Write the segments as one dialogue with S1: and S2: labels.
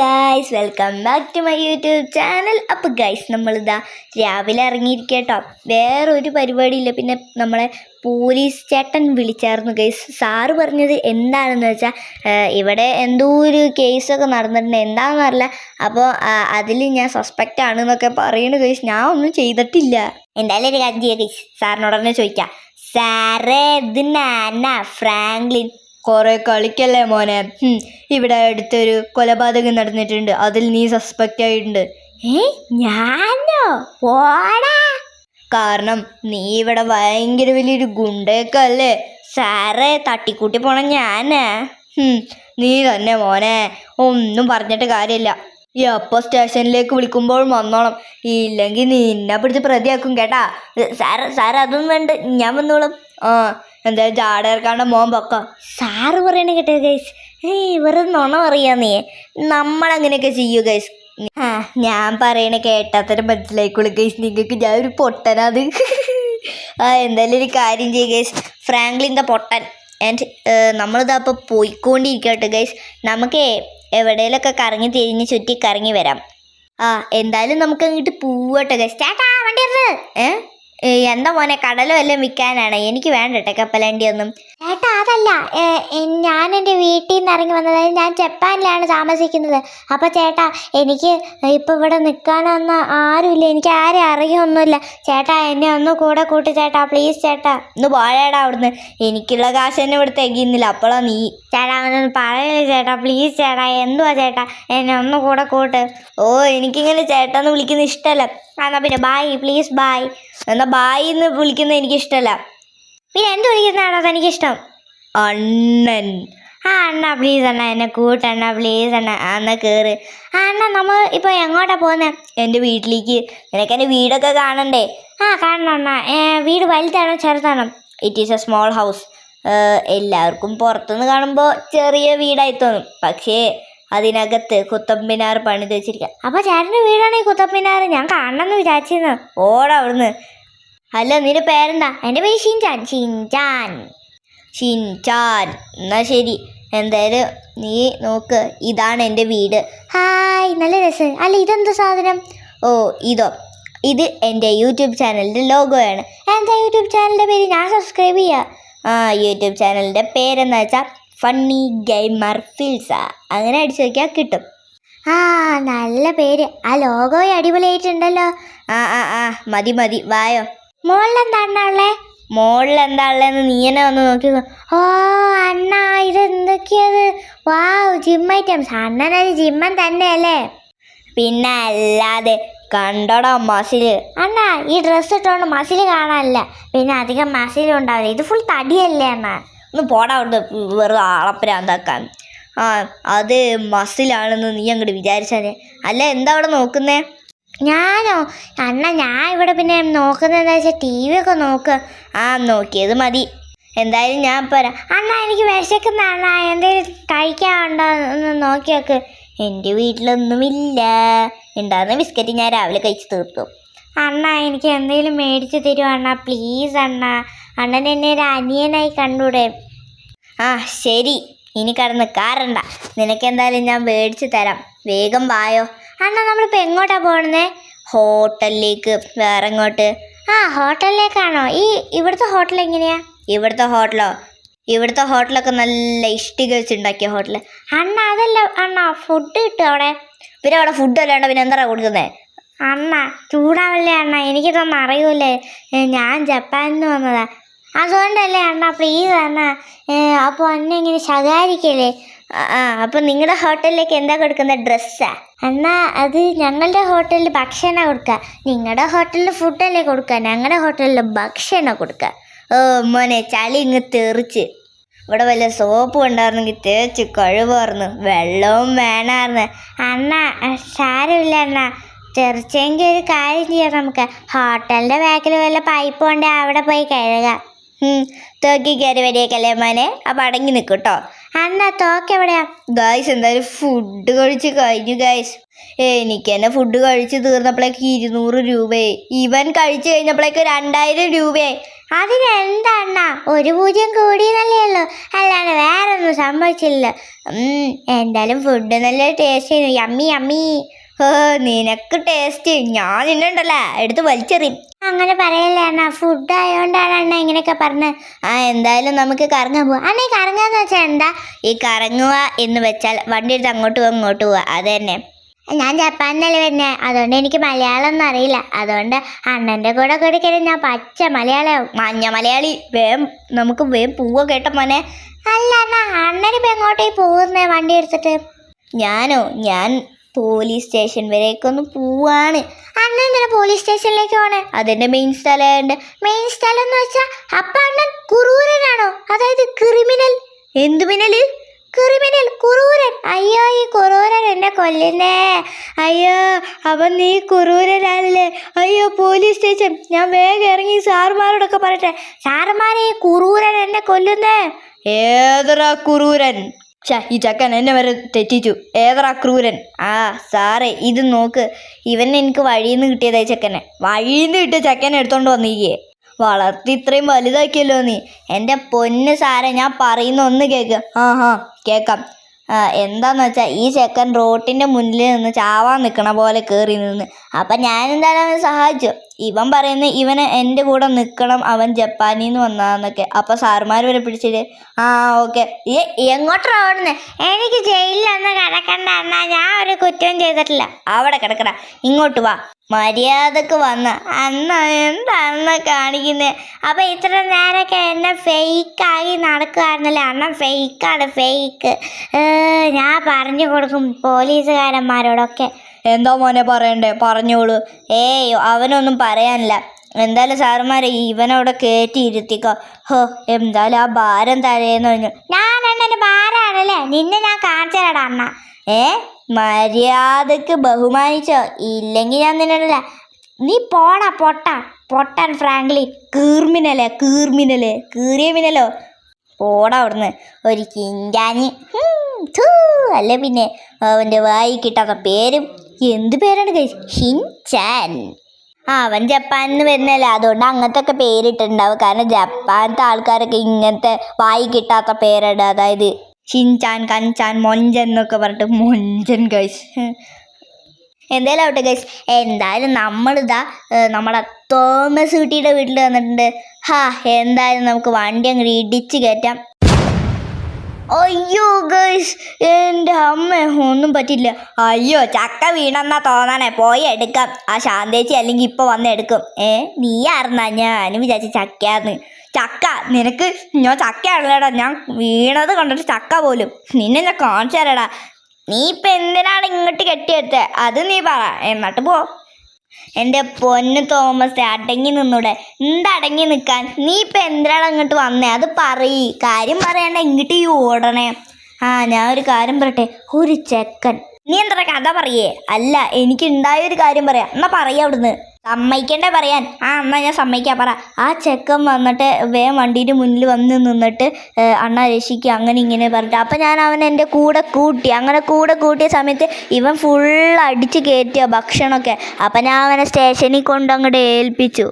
S1: Guys welcome back to my YouTube channel അപ്പോൾ guys നമ്മളിതാ രാവിലെ ഇറങ്ങിയിരിക്കട്ടോ വേറെ ഒരു പരിപാടിയില്ല. പിന്നെ നമ്മളെ പോലീസ് ചേട്ടൻ വിളിച്ചായിരുന്നു ഗൈസ് സാറ് പറഞ്ഞത് എന്താണെന്ന് വെച്ചാൽ ഇവിടെ എന്തോ ഒരു കേസൊക്കെ നടന്നിട്ടുണ്ട്. എന്താണെന്ന് അറിയില്ല. അപ്പോൾ അതിൽ ഞാൻ സസ്പെക്റ്റ് ആണെന്നൊക്കെ പറയുന്നു ഗൈസ് ഞാൻ ഒന്നും ചെയ്തിട്ടില്ല. എന്തായാലും ഒരു കാര്യം ചെയ്യാം ഗൈസ് സാറിനോട് തന്നെ ചോദിക്കാം. സാറേ ഇത് ഫ്രാങ്ക്ലിൻ. കുറെ കളിക്കല്ലേ മോനെ? ഇവിടെ അടുത്തൊരു കൊലപാതകം നടന്നിട്ടുണ്ട്. അതിൽ നീ സസ്പെക്റ്റ് ആയിട്ടുണ്ട്. ഏ ഞാനോ? പോടാ. കാരണം നീ ഇവിടെ ഭയങ്കര വലിയൊരു ഗുണ്ടയൊക്കെ അല്ലേ? സാറേ തട്ടിക്കൂട്ടി പോണ ഞാനാ. നീ തന്നെ മോനെ ഒന്നും പറഞ്ഞിട്ട് കാര്യമില്ല. ഈ അപ്പോ സ്റ്റേഷനിലേക്ക് വിളിക്കുമ്പോൾ വന്നോളം ഇല്ലെങ്കിൽ നിന്നെ പിടിച്ച് പ്രതിയാക്കും കേട്ടാ. സാറ് സാറ് അതൊന്നും വേണ്ട. ഞാൻ വന്നോളും. ആ എന്തായാലും ചാടേർക്കാണ്ട് മോൻ പൊക്കം. സാറ് പറയണ കേട്ടോ ഗൈസ് ഏയ് വെറുതെ നുണ പറയാ നീ. നമ്മളങ്ങനെയൊക്കെ ചെയ്യൂ ഗൈസ് ആ ഞാൻ പറയണ കേട്ടാത്തന്നെ മനസ്സിലായിക്കോളൂ ഗൈസ് നിങ്ങൾക്ക് ഞാൻ ഒരു പൊട്ടനാത് ആ എന്തായാലും ഒരു കാര്യം ചെയ്യുക ഗൈസ് ഫ്രാങ്ക്ലിന്റെ പൊട്ടൻ. ആൻഡ് നമ്മളിതാ ഇപ്പോൾ പോയിക്കൊണ്ടിരിക്കട്ടെ ഗൈസ് നമുക്ക് എവിടെയെങ്കിലൊക്കെ കറങ്ങി തിരിഞ്ഞ് ചുറ്റി കറങ്ങി വരാം. ആ എന്തായാലും നമുക്ക് അങ്ങോട്ട് പോവട്ടെ ഗൈസ് ചേട്ടാ വണ്ടി ഏ, എന്താ മോനെ കടലും എല്ലാം വിൽക്കാനാണ്. എനിക്ക് വേണ്ടട്ടെ കപ്പലണ്ടി ഒന്നും
S2: ചേട്ടാ അതല്ല ഞാൻ എന്റെ വീട്ടിൽ നിന്ന് ഇറങ്ങി വന്നത് ഞാൻ ജപ്പാനിലാണ് താമസിക്കുന്നത്. അപ്പോൾ ചേട്ടാ എനിക്ക് ഇപ്പോൾ ഇവിടെ നിൽക്കാനൊന്നും ആരുമില്ല. എനിക്ക് ആരും അറിയൊന്നുമില്ല. ചേട്ടാ എന്നെ ഒന്ന് കൂടെ കൂട്ടി ചേട്ടാ പ്ലീസ് ചേട്ടാ.
S1: ഒന്ന് പോഴേടാ അവിടുന്ന്. എനിക്കുള്ള കാശ് തന്നെ ഇവിടെ തികയുന്നില്ല. അപ്പോഴാ നീ
S2: ചേട്ടാ അവനൊന്ന് പറയല്ലേ ചേട്ടാ. പ്ലീസ് ചേട്ടാ എന്തുവാ ചേട്ടാ? എന്നെ ഒന്ന് കൂടെ കൂട്ട്.
S1: ഓ എനിക്കിങ്ങനെ ചേട്ടാന്ന് വിളിക്കുന്ന ഇഷ്ടമല്ല.
S2: ആ, എന്നാ പിന്നെ ബായ് പ്ലീസ് ബായ്
S1: എന്നാ ബായി എന്ന് വിളിക്കുന്നത് എനിക്ക് ഇഷ്ടമല്ല
S2: പിന്നെ എന്ത് വിളിക്കുന്നതാണോ ഇഷ്ടം?
S1: അണ്ണൻ.
S2: ആ അണ്ണ പ്ലീസ് അണ്ണ എന്നെ കൂട്ടണ്ണ പ്ലീസ് അണ്ണ
S1: അന്ന കയറ്
S2: ആ അണ്ണ നമ്മൾ ഇപ്പോൾ എങ്ങോട്ടാ പോകുന്നത്
S1: എന്റെ വീട്ടിലേക്ക്. നിനക്ക് എന്റെ വീടൊക്കെ കാണണ്ടേ?
S2: ആ കാണണം അണ്ണ. വീട് വലുതാണോ ചെറുതാണോ?
S1: It is a small house എല്ലാവർക്കും പുറത്തുനിന്ന് കാണുമ്പോൾ ചെറിയ വീടായി തോന്നും. പക്ഷേ അതിനകത്ത് കുത്തമ്പിനാർ പണിത് വെച്ചിരിക്കുക
S2: അപ്പൊ ചേട്ടന്റെ വീടാണ് ഈ കുത്തപ്പിനാറ് ഞാൻ കാണണമെന്ന് വിചാരിച്ചിരുന്നു.
S1: ഓടാ അവിടുന്ന്. അല്ല നിന്റെ പേരെന്താ?
S2: എന്റെ പേര് ഷിൻചാൻ. ഷിൻചാൻ.
S1: ഷിൻചാൻ. എന്നാ ശരി. എന്തായാലും നീ നോക്ക്. ഇതാണ് എന്റെ വീട്.
S2: ഹായ് നല്ല രസം. അല്ല ഇതെന്താ സാധനം?
S1: ഓ ഇതോ. ഇത് എന്റെ യൂട്യൂബ് ചാനലിന്റെ ലോഗോയാണ്.
S2: എന്താ യൂട്യൂബ് ചാനലിന്റെ പേര്? ഞാൻ സബ്സ്ക്രൈബ് ചെയ്യുക
S1: ആ യൂട്യൂബ് ചാനലിന്റെ പേരെന്ന് വെച്ചാൽ ഫണ്ണി ഗെയിമർ ഫിൽസ അങ്ങനെ അടിച്ചു നോക്കിയാൽ കിട്ടും.
S2: ആ നല്ല പേര്. ആ ലോഗോ അടിപൊളിയായിട്ടുണ്ടല്ലോ.
S1: ആ ആ ആ മതി മതി വായോ.
S2: മുകളിൽ എന്താണ് ഉള്ളേ?
S1: മോളിൽ എന്താ ഉള്ളതെന്ന് നീ എന്നെ വന്ന് നോക്കി
S2: ഓ അണ്ണ ഇത് എന്തൊക്കെയത്? വാവ് ജിം ഐറ്റംസ് അണ്ണനൊരു ജിമ്മൻ തന്നെയല്ലേ?
S1: പിന്നെ അല്ലാതെ കണ്ടോടോ മസിൽ
S2: അണ്ണ ഈ ഡ്രസ്സ് ഇട്ടോണ്ട് മസിൽ കാണാനില്ല. പിന്നെ അധികം മസിലും ഉണ്ടാവില്ല. ഇത് ഫുൾ തടിയല്ലേ അണ്ണ?
S1: ഒന്ന് പോടാ അവിടുന്ന്. വെറുതെ ആളപ്പരാന്താക്കാൻ ആ അത് മസിലാണെന്ന് നീ അങ്ങോട്ട് വിചാരിച്ചാലേ. അല്ല എന്താ അവിടെ നോക്കുന്നേ?
S2: ഞാനോ? അണ്ണ ഞാൻ ഇവിടെ പിന്നെ നോക്കുന്നത് എന്താ വെച്ചാൽ ടി വി ഒക്കെ നോക്കുക
S1: ആ നോക്കിയത് മതി. എന്തായാലും ഞാൻ പറയാം
S2: അണ്ണ എനിക്ക് വിശക്കുന്ന അണ്ണ എന്തെങ്കിലും കഴിക്കാനുണ്ടോ എന്ന് നോക്കി നോക്ക്.
S1: എന്റെ വീട്ടിലൊന്നുമില്ല. ഉണ്ടാകുന്ന ബിസ്ക്കറ്റ് ഞാൻ രാവിലെ കഴിച്ച് തീർത്തു.
S2: അണ്ണ എനിക്ക് എന്തെങ്കിലും മേടിച്ച് തരുമോ അണ്ണ? പ്ലീസ് അണ്ണ. അണ്ണൻ എന്നെ ഒരു അനിയനായി കണ്ടൂടെ.
S1: ആ ശരി. ഇനി കടന്ന് കാറണ്ട. നിനക്കെന്തായാലും ഞാൻ മേടിച്ച് തരാം. വേഗം വായോ.
S2: അണ്ണ നമ്മളിപ്പോൾ എങ്ങോട്ടാ പോകണേ
S1: ഹോട്ടലിലേക്ക്. വേറെ എങ്ങോട്ട്
S2: ആ ഹോട്ടലിലേക്കാണോ? ഈ ഇവിടുത്തെ ഹോട്ടൽ എങ്ങനെയാ?
S1: ഇവിടുത്തെ ഹോട്ടലോ? ഇവിടുത്തെ ഹോട്ടലൊക്കെ നല്ല ഇഷ്ടിക വെച്ചുണ്ടാക്കിയ ഹോട്ടൽ
S2: അണ്ണ അതല്ല അണ്ണ ഫുഡ് കിട്ടും അവിടെ?
S1: പിന്നെ അവിടെ ഫുഡ് അല്ലാണ്ട് പിന്നെ എന്താ കൊടുക്കുന്നത്
S2: അണ്ണ ചൂടാവല്ലേ അണ്ണ? എനിക്കിതൊന്നും അറിയൂലേ ഞാൻ ജപ്പാനിൽ നിന്ന് വന്നതാ. അതുകൊണ്ടല്ലേ അണ്ണാ പ്ലീസ് അണ്ണ അപ്പോൾ അന്നെ ഇങ്ങനെ ശകാരിക്കല്ലേ?
S1: ആ അപ്പോൾ നിങ്ങളുടെ ഹോട്ടലിലേക്ക് എന്താ കൊടുക്കുന്ന ഡ്രസ്സാ?
S2: അണ്ണാ അത് ഞങ്ങളുടെ ഹോട്ടലിൽ ഭക്ഷണം കൊടുക്കുക നിങ്ങളുടെ ഹോട്ടലിൽ ഫുഡല്ലേ കൊടുക്കുക ഞങ്ങളുടെ ഹോട്ടലിൽ ഭക്ഷണം കൊടുക്കുക
S1: ഓ മോനെ ചളി ഇങ്ങ് തെറിച്ച്. ഇവിടെ വല്ല സോപ്പ് ഉണ്ടായിരുന്നെങ്കിൽ തേച്ച് കഴിവായിരുന്നു വെള്ളവും വേണമായിരുന്നു
S2: അണ്ണ സാരമില്ല അണ്ണ. തെറിച്ചെങ്കിൽ ഒരു കാര്യം ചെയ്യാം നമുക്ക്. ഹോട്ടലിന്റെ ബാക്കിൽ വല്ല പൈപ്പ് കൊണ്ട് അവിടെ പോയി കഴുകാം.
S1: തോക്കി കയറി വരികയല്ലേ മോനെ? അപ്പം അടങ്ങി നിൽക്കും കേട്ടോ
S2: അന്നാ തോക്ക് എവിടെയാ?
S1: ഗായ്സ് എന്തായാലും ഫുഡ് കഴിച്ച് കഴിഞ്ഞു ഗായ്സ് എനിക്ക് തന്നെ ഫുഡ് കഴിച്ച് തീർന്നപ്പോഴേക്ക് ഇരുന്നൂറ് രൂപയായി. ഇവൻ കഴിച്ച് കഴിഞ്ഞപ്പോഴേക്ക് രണ്ടായിരം രൂപയായി.
S2: അതിനെന്താ ഒരു പൂജ്യം കൂടിയെന്നല്ലേ ഉള്ളൂ. അല്ലാണ്ട് വേറെ ഒന്നും സംഭവിച്ചില്ല
S1: എന്തായാലും ഫുഡ് നല്ല ടേസ്റ്റ് ചെയ്യുന്നു യമ്മി യമ്മി ഹോ നിനക്ക് ടേസ്റ്റ് ഞാൻ നിന്നുണ്ടല്ലോ എടുത്ത് വലിച്ചെറിയും.
S2: അങ്ങനെ പറയല്ലേ അണ്ണ. ഫുഡ് ആയതുകൊണ്ടാണ് അണ്ണ ഇങ്ങനെയൊക്കെ പറഞ്ഞത്
S1: ആ എന്തായാലും നമുക്ക് കറങ്ങാൻ പോവാം.
S2: അണ്ണ ഈ കറങ്ങാന്ന് വെച്ചാൽ എന്താ?
S1: ഈ കറങ്ങുക എന്ന് വെച്ചാൽ വണ്ടി എടുത്ത് അങ്ങോട്ട് പോവാ ഇങ്ങോട്ട് പോവാ. അത് തന്നെ.
S2: ഞാൻ ജപ്പാനിലല്ലേ വരുന്നത് അതുകൊണ്ട് എനിക്ക് മലയാളം ഒന്നും അറിയില്ല. അതുകൊണ്ട് അണ്ണന്റെ കൂടെ കൂടിക്കഴിഞ്ഞാൽ ഞാൻ പച്ച മലയാളമാവും
S1: മഞ്ഞ മലയാളി. വേം നമുക്ക് വേം പോവുക കേട്ട മോനെ.
S2: അല്ല അണ്ണ അണ്ണനിപ്പോൾ എങ്ങോട്ടേ പോകുന്നേ വണ്ടി എടുത്തിട്ട്?
S1: ഞാനോ? ഞാൻ പോലീസ് സ്റ്റേഷൻ വരെയൊക്കെ ഒന്ന് പോവാണ്.
S2: അണ്ണൻ എന്തിനാ പോലീസ് സ്റ്റേഷനിലേക്ക് പോണേ.
S1: അതെന്റെ മെയിൻ സ്ഥലമുണ്ട്
S2: മെയിൻ സ്ഥലം എന്ന് വെച്ചാൽ അപ്പൊ അണ്ണൻ കുറൂരനാണോ? അതായത് ക്രിമിനൽ
S1: എന്ത് മിനൽ
S2: ക്രിമിനൽ കുറൂരൻ. അയ്യോ ഈ കുറൂരൻ എന്നെ കൊല്ലുന്നേ.
S1: അയ്യോ അവൻ നീ കുറൂരനല്ലേ അയ്യോ പോലീസ് സ്റ്റേഷൻ ഞാൻ വേഗം ഇറങ്ങി സാറുമാരോടൊക്കെ പറയട്ടെ.
S2: സാറുമാരെ ഈ കുറൂരൻ എന്നെ കൊല്ലുന്നേ.
S1: ഏതറാ ക്രൂരൻ ഛ ഈ ചക്കൻ എന്നെ വരെ തെറ്റിച്ചു. ഏതറാ ക്രൂരൻ ആ സാറേ ഇത് നോക്ക്. ഇവൻ എനിക്ക് വഴിയിൽ നിന്ന് കിട്ടിയതായി ചക്കനെ. വഴിയിൽ നിന്ന് കിട്ടിയ ചക്കനെ എടുത്തോണ്ട് വന്നിരിക്കേ. വളർത്തി ഇത്രയും വലുതാക്കിയല്ലോ നീ. എന്റെ പൊന്ന് സാറേ ഞാൻ പറയുന്ന ഒന്ന് കേൾക്കുക ആ ഹാ കേൾക്കാം എന്താന്ന് വെച്ചാൽ ഈ ചെക്കൻ റോട്ടിന്റെ മുന്നിൽ നിന്ന് ചാവാൻ നിൽക്കണ പോലെ കയറി നിന്ന്. അപ്പം ഞാൻ എന്തായാലും അവനെ സഹായിച്ചു. ഇവൻ പറയുന്നത് ഇവന് എന്റെ കൂടെ നിൽക്കണം അവൻ ജപ്പാനിൽ നിന്ന് വന്നതാന്നൊക്കെ. അപ്പം സാറുമാർ വരെ പിടിച്ചിട്ട് ആ ഓക്കെ. ഏ എങ്ങോട്ടാ ഓടുന്നേ?
S2: എനിക്ക് ജയിലിലൊന്നും കിടക്കണ്ട എന്നാ ഞാൻ ഒരു കുറ്റവും ചെയ്തിട്ടില്ല.
S1: അവിടെ കിടക്കട. ഇങ്ങോട്ട് വാ. മര്യാദയ്ക്ക് വന്ന. അന്ന എന്താണെന്ന് കാണിക്കുന്നേ?
S2: അപ്പൊ ഇത്ര നേരമൊക്കെ എന്നെ ഫേക്കായി നടക്കുമായിരുന്നല്ലേ അണ്ണൻ ഫേക്കാണ് ഫേക്ക് ഞാൻ പറഞ്ഞു കൊടുക്കും പോലീസുകാരന്മാരോടൊക്കെ.
S1: എന്താ മോനെ പറയണ്ടേ? പറഞ്ഞോളൂ. ഏയ് അവനൊന്നും പറയാനില്ല. എന്തായാലും സാറുമാരെ ഇവനവിടെ കയറ്റി ഇരുത്തിക്കോ. ഹോ എന്തായാലും ആ ഭാരം തരേന്ന് പറഞ്ഞു
S2: ഞാൻ എന്നൊരു ഭാരമാണല്ലേ? നിന്നെ ഞാൻ കാണിച്ചു തരാടാ അണ്ണ.
S1: ഏ? മര്യാദയ്ക്ക് ബഹുമാനിച്ചോ? ഇല്ലെങ്കിൽ ഞാൻ നിന്നല്ല.
S2: നീ പോടാ പൊട്ട. പൊട്ടൻ ഫ്രാങ്ക്ലി
S1: കീർമിനലേ കീർമിനലേ കീറിയ മിനലോ പോടാ അവിടുന്ന്. ഒരു കിഞ്ചാഞ്ഞ് അല്ല പിന്നെ? അവന്റെ വായി കിട്ടാത്ത പേരും. എന്ത് പേരാണ് ഹിൻ ഹിൻചാൻ ആ അവൻ ജപ്പാനിൽ നിന്ന് വരുന്നല്ലേ അതുകൊണ്ട് അങ്ങനത്തെ ഒക്കെ പേരിട്ടുണ്ടാവും കാരണം ജപ്പാനത്തെ ആൾക്കാരൊക്കെ ഇങ്ങനത്തെ വായി കിട്ടാത്ത പേരാണ്. അതായത് ഷിൻചാൻ കൻചാൻ മൊഞ്ചൻ എന്നൊക്കെ പറഞ്ഞിട്ട് മൊഞ്ചൻ ഗൈസ്. എന്തായാലും ആവട്ടെ ഗൈസ്. എന്തായാലും നമ്മളിതാ ഏഹ്, നമ്മുടെ തോമസ് കുട്ടിയുടെ വീട്ടിൽ വന്നിട്ടുണ്ട്. ഹാ എന്തായാലും നമുക്ക് വണ്ടി അങ്ങോട്ട് ഇടിച്ച് കയറ്റാം. അയ്യോ ഗൈസ് എന്റെ അമ്മ ഒന്നും പറ്റില്ല അയ്യോ ചക്ക വീണെന്നാ തോന്നണേ. പോയി എടുക്കാം. ആ ശാന്തേച്ചി അല്ലെങ്കിൽ ഇപ്പൊ വന്ന് എടുക്കും. ഏ നീ ആയിരുന്നാ ഞാൻ വിചാരിച്ച ചക്കയാന്ന്. ചക്ക നിനക്ക് ഞാൻ ചക്കയാണല്ലോടാ. ഞാൻ വീണത് കണ്ടിട്ട് ചക്ക പോലും. നിന്നെ ഞാൻ കാണിച്ചു തരടാ. നീ ഇപ്പൊ എന്തിനാണ് ഇങ്ങോട്ട് കെട്ടിയെടുത്തത് അത് നീ പറ. എന്നിട്ട് പോ. എന്റെ പൊന്ന് തോമസ് അടങ്ങി നിന്നൂടെ. എന്തടങ്ങി നിൽക്കാൻ നീ ഇപ്പം എന്തിനാണ് അങ്ങോട്ട് വന്നേ? അത് പറയ്. കാര്യം പറയണ്ട എങ്ങോട്ട് ഈ ഓടണേ. ആ ഞാൻ ഒരു കാര്യം പറയട്ടെ? ഒരു ചെക്കൻ. നീ എന്താ കഥ പറയേ? അല്ല എനിക്ക് ഒരു കാര്യം പറയാം. എന്നാ പറയാം അവിടുന്ന്. സമ്മതിക്കണ്ടേ പറയാൻ. ആ എന്നാൽ ഞാൻ സമ്മതിക്കാം പറ. ആ ചെക്കൻ വന്നിട്ട് വേഗം വണ്ടീന്റെ മുന്നിൽ വന്ന് നിന്നിട്ട് അണ്ണ രക്ഷിക്കുക അങ്ങനെ ഇങ്ങനെ പറഞ്ഞിട്ട്. അപ്പം ഞാൻ അവൻ എന്റെ കൂടെ കൂട്ടി അങ്ങനെ കൂടെ കൂട്ടിയ സമയത്ത് ഇവൻ ഫുൾ അടിച്ച് കയറ്റിയ ഭക്ഷണമൊക്കെ. അപ്പം ഞാൻ അവനെ സ്റ്റേഷനിൽ കൊണ്ട് അങ്ങോട്ട് ഏൽപ്പിച്ചു.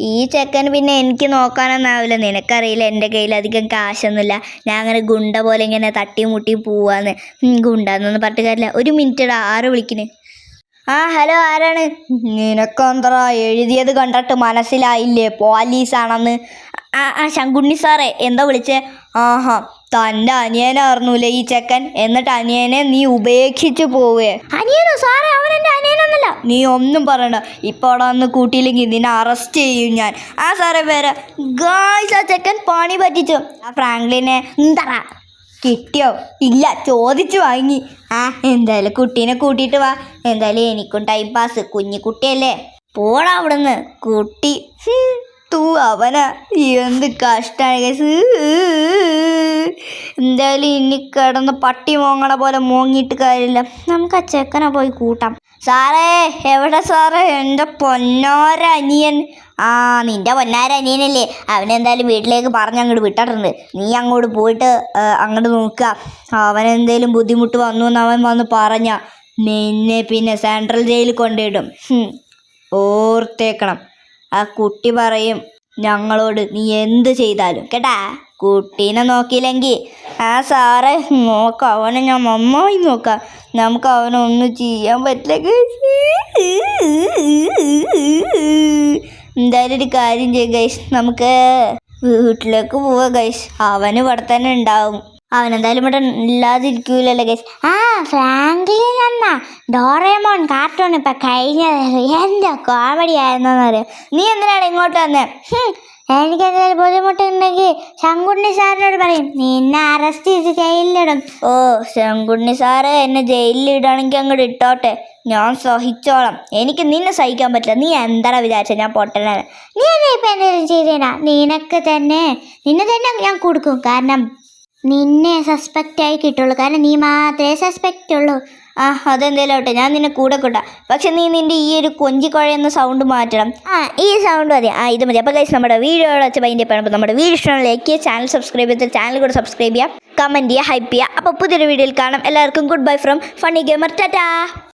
S1: ഈ ചെക്കൻ പിന്നെ എനിക്ക് നോക്കാനൊന്നാവില്ല. നിനക്കറിയില്ല എന്റെ കയ്യിൽ അധികം കാശൊന്നുമില്ല. ഞാൻ അങ്ങനെ ഗുണ്ട പോലെ ഇങ്ങനെ തട്ടി മുട്ടി പോവാന്ന് ഗുണ്ടെന്നൊന്നും പറഞ്ഞിട്ട് കാര്യമില്ല. ഒരു മിനിറ്റടാ ആറ് വിളിക്കണ്? ആ ഹലോ ആരാണ്? നിനക്കെന്തറാ? എഴുതിയത് കണ്ടിട്ട് മനസ്സിലായില്ലേ? പോലീസാണെന്ന്. ആ ആ ശങ്കുണ്ണി സാറേ എന്താ വിളിച്ചേ? ആഹാ തന്റെ അനിയനായിരുന്നൂലേ ഈ ചെക്കൻ? എന്നിട്ട് അനിയനെ നീ ഉപേക്ഷിച്ചു പോവേ. അനിയനോ? സാറേ അവൻ എന്റെ അനിയനൊന്നല്ല. നീ ഒന്നും പറയണ്ട. ഇപ്പോൾ അവിടെ വന്ന് കൂട്ടിയില്ലെങ്കിൽ നിന്നെ അറസ്റ്റ് ചെയ്യും ഞാൻ. ആ സാറേ വേറെ ഗായ്സ് ആ ചെക്കൻ പണി പറ്റിച്ചു. ആ ഫ്രാങ്ക്ലിനെ. എന്താ കിട്ടിയോ? ഇല്ല ചോദിച്ചു വാങ്ങി. ആ എന്തായാലും കുട്ടീനെ കൂട്ടിയിട്ട് വാ. എന്തായാലും എനിക്കും ടൈം പാസ് കുഞ്ഞിക്കുട്ടിയല്ലേ? പോടാ അവിടുന്ന്. കുട്ടി തൂ അവനാ. എന്ത് കഷ്ടമാണ് കേസ് എന്തായാലും ഇനി കിടന്ന് പട്ടി മോങ്ങണ പോലെ മോങ്ങിയിട്ട് കാര്യമില്ല. നമുക്ക് ആ ചെക്കനെ പോയി കൂട്ടാം. സാറേ എവിടെ സാറേ? എന്റെ പൊന്നോരനിയൻ ആ നിന്റെ പൊന്നാര അനിയനല്ലേ. അവനെന്തായാലും വീട്ടിലേക്ക് പറഞ്ഞ് അങ്ങോട്ട് വിട്ടിട്ടുണ്ട് നീ അങ്ങോട്ട് പോയിട്ട് അങ്ങോട്ട് നോക്കുക. അവനെന്തേലും ബുദ്ധിമുട്ട് വന്നു എന്ന് അവൻ വന്ന് പറഞ്ഞ നിന്നെ പിന്നെ സെൻട്രൽ ജയിലിൽ കൊണ്ടിടും. ഓർത്തേക്കണം. ആ കുട്ടി പറയും ഞങ്ങളോട് നീ എന്ത് ചെയ്താലും കേട്ടാ? കുട്ടീനെ നോക്കിയില്ലെങ്കിൽ ആ സാറേ നോക്കാം അവനെ ഞാൻ നന്നായി നോക്കാം. നമുക്ക് അവനൊന്നും ചെയ്യാൻ പറ്റില്ല. എന്തായാലും ഒരു കാര്യം ചെയ്യും ഗൈസ്. നമുക്ക് വീട്ടിലേക്ക് പോവാം ഗൈസ്. അവന് ഇവിടെ തന്നെ ഉണ്ടാവും. അവനെന്തായാലും ഇവിടെ ഇല്ലാതിരിക്കൂലല്ലോ ഗൈസ്
S2: ആ ഫ്രാങ്ക്ലിൻ എന്ന ഡോറേമോൺ കാർട്ടൂൺ ഇപ്പൊ കഴിഞ്ഞത്. എന്താ കോമഡി ആയിരുന്നറിയാം
S1: നീ എന്തിനാണ് ഇങ്ങോട്ട് വന്നേ?
S2: എനിക്ക് എന്തെങ്കിലും ബുദ്ധിമുട്ടുണ്ടെങ്കിൽ ശങ്കുണ്ണി സാറിനോട് പറയും. നിന്നെ അറസ്റ്റ് ചെയ്ത് ജയിലിലിടും.
S1: ഓ ശങ്കുണ്ണി സാറ് എന്നെ ജയിലിൽ ഇടുകയാണെങ്കിൽ അങ്ങോട്ട് ഇട്ടോട്ടെ. ഞാൻ സഹിച്ചോളാം. എനിക്ക് നിന്നെ സഹിക്കാൻ പറ്റില്ല. നീ എന്താ വിചാരിച്ച? ഞാൻ പൊട്ടനാണ്.
S2: നീ എന്നെ ഇപ്പം എന്തെങ്കിലും ചെയ്തേനാ? നിനക്ക് തന്നെ നിന്നെ തന്നെ ഞാൻ കൊടുക്കും. കാരണം നിന്നെ സസ്പെക്റ്റ് ആയി കിട്ടുള്ളൂ. കാരണം നീ മാത്രമേ സസ്പെക്റ്റ് ഉള്ളൂ.
S1: ആ അതെന്തേലും ഓട്ടെ ഞാൻ നിന്നെ കൂടെ കൂട്ടാം. പക്ഷെ നീ നിന്റെ ഈ ഒരു കൊഞ്ചി കൊഞ്ചിക്കുഴയുന്ന സൗണ്ട് മാറ്റണം. ആ ഈ സൗണ്ട് മതി. ആ ഇത് മതി. അപ്പോൾ ഗൈസ് നമ്മുടെ വീഡിയോ വെച്ച് ഭയങ്കര പറയുമ്പോൾ നമ്മുടെ വീഡിയോ ഇഷ്ടമുള്ള ലൈക്ക് ചെയ്യുക. ചാനൽ സബ്സ്ക്രൈബ് ചെയ്ത് ചാനൽ കൂടെ സബ്സ്ക്രൈബ് ചെയ്യുക. കമന്റ് ചെയ്യുക ഹൈപ്പ് ചെയ്യുക. അപ്പോൾ പുതിയൊരു വീഡിയോയിൽ കാണാം. എല്ലാവർക്കും good bye from funny gamer tata